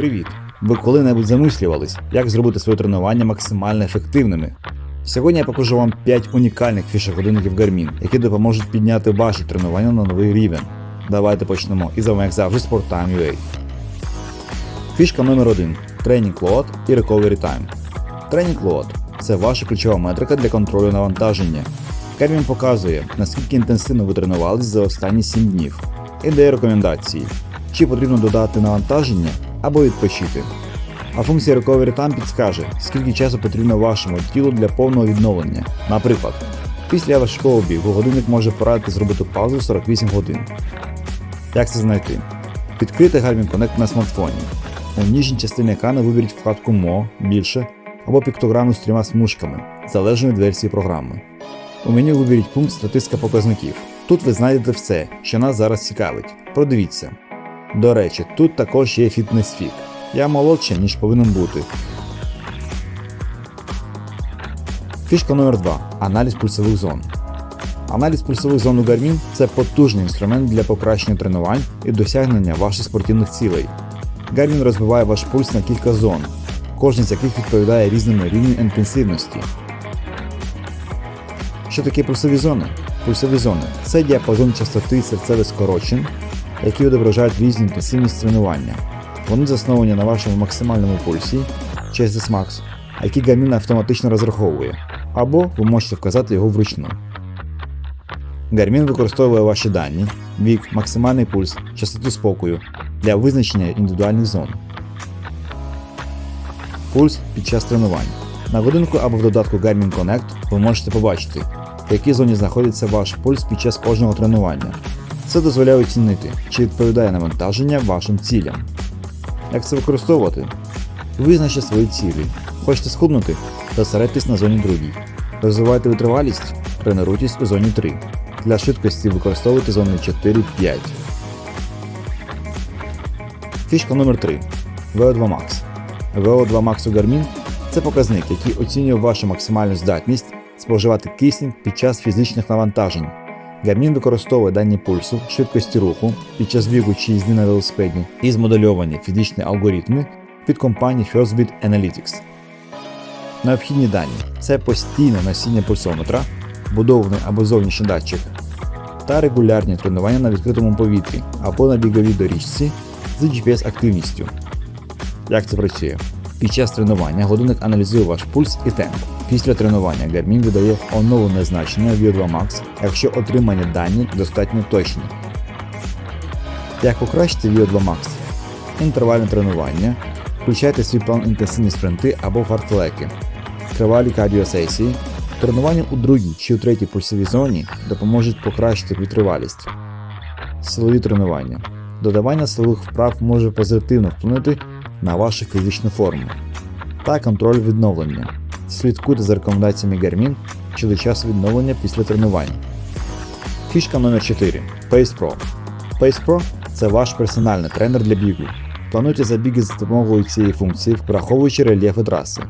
Привіт! Ви коли-небудь замислювались, як зробити своє тренування максимально ефективними? Сьогодні я покажу вам 5 унікальних фішок годинників Garmin, які допоможуть підняти ваші тренування на новий рівень. Давайте почнемо. І з вами, як завжди, Sporttime.ua. Фішка номер 1 Training Load і Recovery Time. Training Load – це ваша ключова метрика для контролю навантаження. Garmin показує, наскільки інтенсивно ви тренувались за останні 7 днів. І дає рекомендації, чи потрібно додати навантаження або відпочити. А функція Recovery Time підскаже, скільки часу потрібно вашому тілу для повного відновлення. Наприклад, після важкого бігу годинник може порадити зробити паузу 48 годин. Як це знайти? Відкрити Garmin Connect на смартфоні. У нижній частині екрану виберіть вкладку Мо більше або піктограму з трьома смужками, залежно від версії програми. У меню виберіть пункт статистика показників. Тут ви знайдете все, що нас зараз цікавить. Продивіться. До речі, тут також є фітнес-фік. Я молодше, ніж повинен бути. Фішка номер 2 Аналіз пульсових зон. Аналіз пульсових зон у Garmin – це потужний інструмент для покращення тренувань і досягнення ваших спортивних цілей. Garmin розбиває ваш пульс на кілька зон, кожен з яких відповідає різному рівню інтенсивності. Що таке пульсові зони? Пульсові зони це діапазон частоти серцевих скорочень, які відображають різну інтенсивність тренування. Вони засновані на вашому максимальному пульсі CSS Max, який Garmin автоматично розраховує, або ви можете вказати його вручну. Garmin використовує ваші дані, вік, максимальний пульс, частоту спокою для визначення індивідуальних зон. Пульс під час тренувань. На годинку або в додатку Garmin Connect ви можете побачити, в якій зоні знаходиться ваш пульс під час кожного тренування. Це дозволяє оцінити, чи відповідає навантаження вашим цілям. Як це використовувати? Визначте свої цілі. Хочете схуднути? Зосередьтесь на зоні 2. Розвивайте витривалість? Тренуйтесь у зоні 3. Для швидкості використовуйте зони 4-5. Фішка номер 3 VO2 Max. VO2 Max у Garmin це показник, який оцінює вашу максимальну здатність споживати кисень під час фізичних навантажень. Garmin використовує дані пульсу, швидкості руху під час бігу чи їзди на велосипеді і змодельовані фізичні алгоритми від компанії FirstBeat Analytics. Необхідні дані це постійне носіння пульсометра, будований або зовнішній датчик, та регулярні тренування на відкритому повітрі або на біговій доріжці з GPS-активністю. Як це працює? Під час тренування годинник аналізує ваш пульс і темп. Після тренування Garmin видає оновлене значення VO2 Max, якщо отримані дані достатньо точні. Як покращити VO2 Max? Інтервальне тренування. Включайте свій план інтенсивні спринти або фартлеки. Тривалі кардіосесії. Тренування у другій чи у третій пульсовій зоні допоможуть покращити витривалість. Силові тренування. Додавання силових вправ може позитивно вплинути на вашу фізичну форму та контроль відновлення. Слідкуйте за рекомендаціями Garmin щодо часу відновлення після тренувань. Фішка номер 4 Pace Pro. Pace Pro це ваш персональний тренер для бігу. Плануйте забіги за допомогою цієї функції, враховуючи рельєфи траси.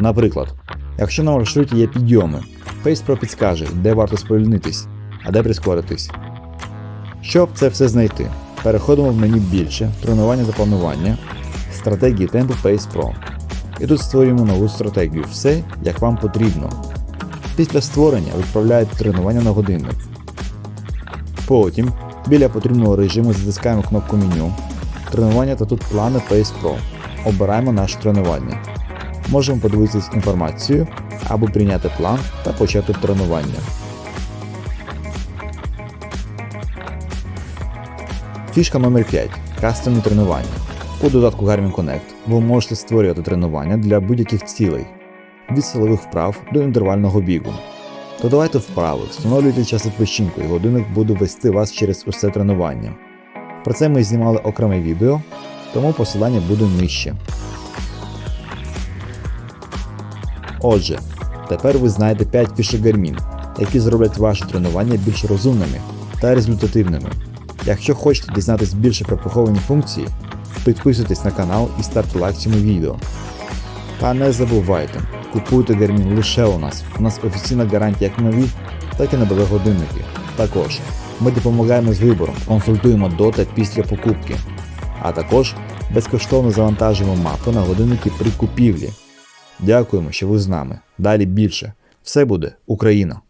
Наприклад, якщо на маршруті є підйоми, Pace Pro підскаже, де варто сповільнитись, а де прискоритись. Щоб це все знайти, переходимо в меню більше, тренування та планування, стратегії темпу Pace Pro. І тут створюємо нову стратегію все, як вам потрібно. Після створення відправляєте тренування на годинник. Потім біля потрібного режиму затискаємо кнопку меню, тренування та тут плани Pace Pro. Обираємо наше тренування. Можемо подивитися інформацію або прийняти план та почати тренування. Фішка номер 5 Кастомні тренування. У додатку Garmin Connect ви можете створювати тренування для будь-яких цілей від силових вправ до інтервального бігу. Додавайте вправи, встановлюйте час відпочинку і годинник буде вести вас через усе тренування. Про це ми знімали окреме відео, тому посилання буде нижче. Отже, тепер ви знаєте 5 фішок Garmin, які зроблять ваші тренування більш розумними та результативними. Якщо хочете дізнатися більше про приховані функції, підписуйтесь на канал і ставте лайк цьому відео. Та не забувайте, купуйте Garmin лише у нас. У нас офіційна гарантія як нові, так і на годинники. Також ми допомагаємо з вибором, консультуємо до та після покупки. а також безкоштовно завантажуємо мапи на годинники при купівлі. Дякуємо, що ви з нами. Далі більше. Все буде Україна!